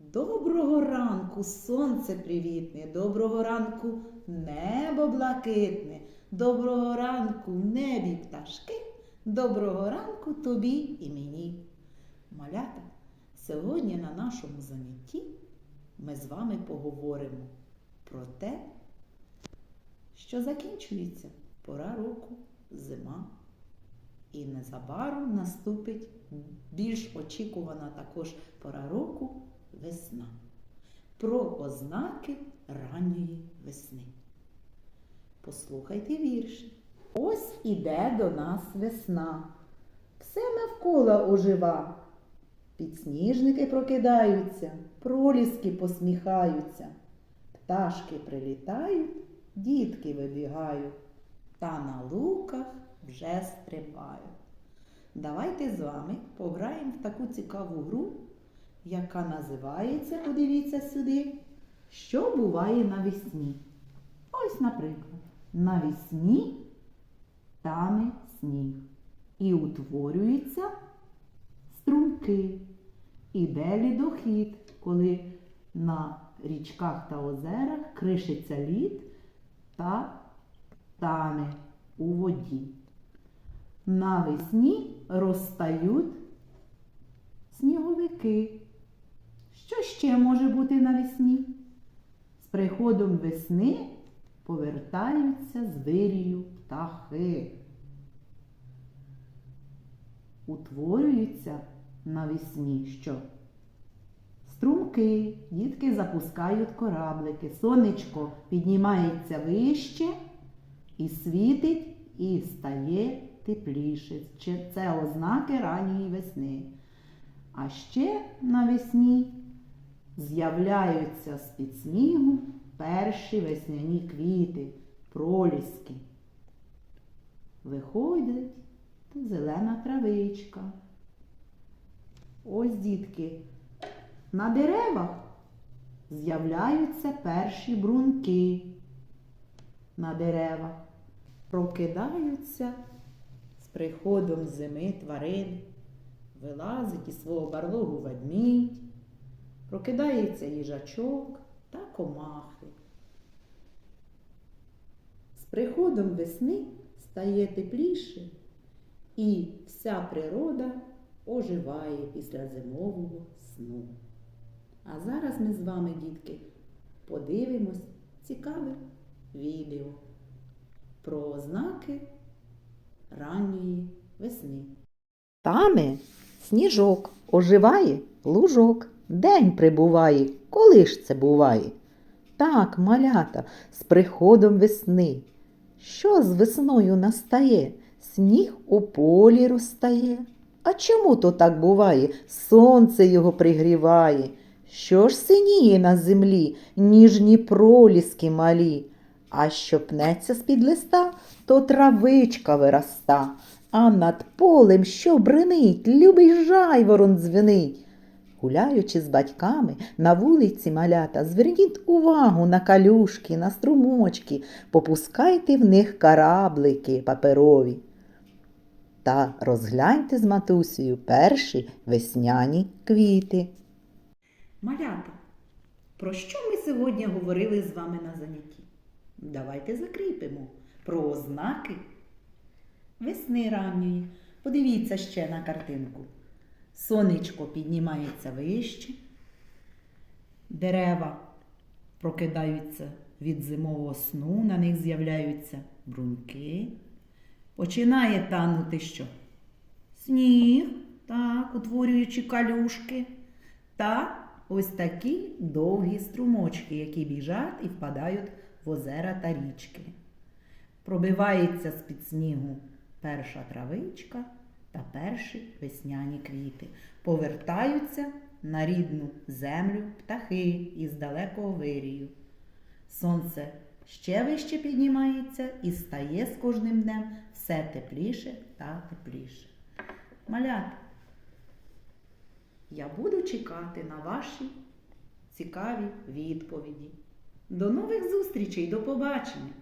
Доброго ранку, сонце привітне, доброго ранку, небо блакитне, доброго ранку, небі пташки, доброго ранку тобі і мені. Малята, сьогодні на нашому занятті ми з вами поговоримо про те, що закінчується пора року, зима. І незабаром наступить більш очікувана також пора року весна. Про ознаки ранньої весни. Послухайте вірші. Ось іде до нас весна. Все навколо ожива. Підсніжники прокидаються, проліски посміхаються, пташки прилітають, дітки вибігають, та на луках вже стрибають. Давайте з вами пограємо в таку цікаву гру, яка називається, подивіться сюди, що буває навесні. Ось, наприклад, навесні тане сніг і утворюються струмки. Іде лідохід, коли на річках та озерах кришиться лід та тане у воді. Навесні розстають сніговики. Ще може бути навесні? З приходом весни повертаються з вирію птахи. Утворюються навесні що? Струмки, дітки запускають кораблики, сонечко піднімається вище і світить, і стає тепліше. Це ознаки ранньої весни. А ще навесні з'являються з-під снігу перші весняні квіти, проліски. Виходить зелена травичка. Ось, дітки, на деревах з'являються перші брунки на деревах. Прокидаються з приходом зими тварини. Вилазить із свого барлогу ведмідь, прокидається їжачок та комахи. З приходом весни стає тепліше, і вся природа оживає після зимового сну. А зараз ми з вами, дітки, подивимось цікаве відео про ознаки ранньої весни. Таме сніжок, оживає лужок, день прибуває. Коли ж це буває? Так, малята, з приходом весни. Що з весною настає? Сніг у полі розтає. А чому то так буває? Сонце його пригріває. Що ж синіє на землі, ніжні проліски малі? А що пнеться з-під листа, то травичка вираста, а над полем, що бренить, любий жайворон дзвенить. Гуляючи з батьками на вулиці малята, зверніть увагу на калюшки, на струмочки, попускайте в них кораблики паперові. Та розгляньте з матусею перші весняні квіти. Малята, про що ми сьогодні говорили з вами на занятті? Давайте закріпимо про ознаки весни ранньої. Подивіться ще на картинку. Сонечко піднімається вище, дерева прокидаються від зимового сну, на них з'являються бруньки. Починає танути що? Сніг, так, утворюючи калюшки. Та ось такі довгі струмочки, які біжать і впадають в озера та річки. Пробивається з-під снігу перша травичка та перші весняні квіти. Повертаються на рідну землю птахи із далекого вирію. Сонце ще вище піднімається і стає з кожним днем все тепліше та тепліше. Малята, я буду чекати на ваші цікаві відповіді. До нових зустрічей, до побачення!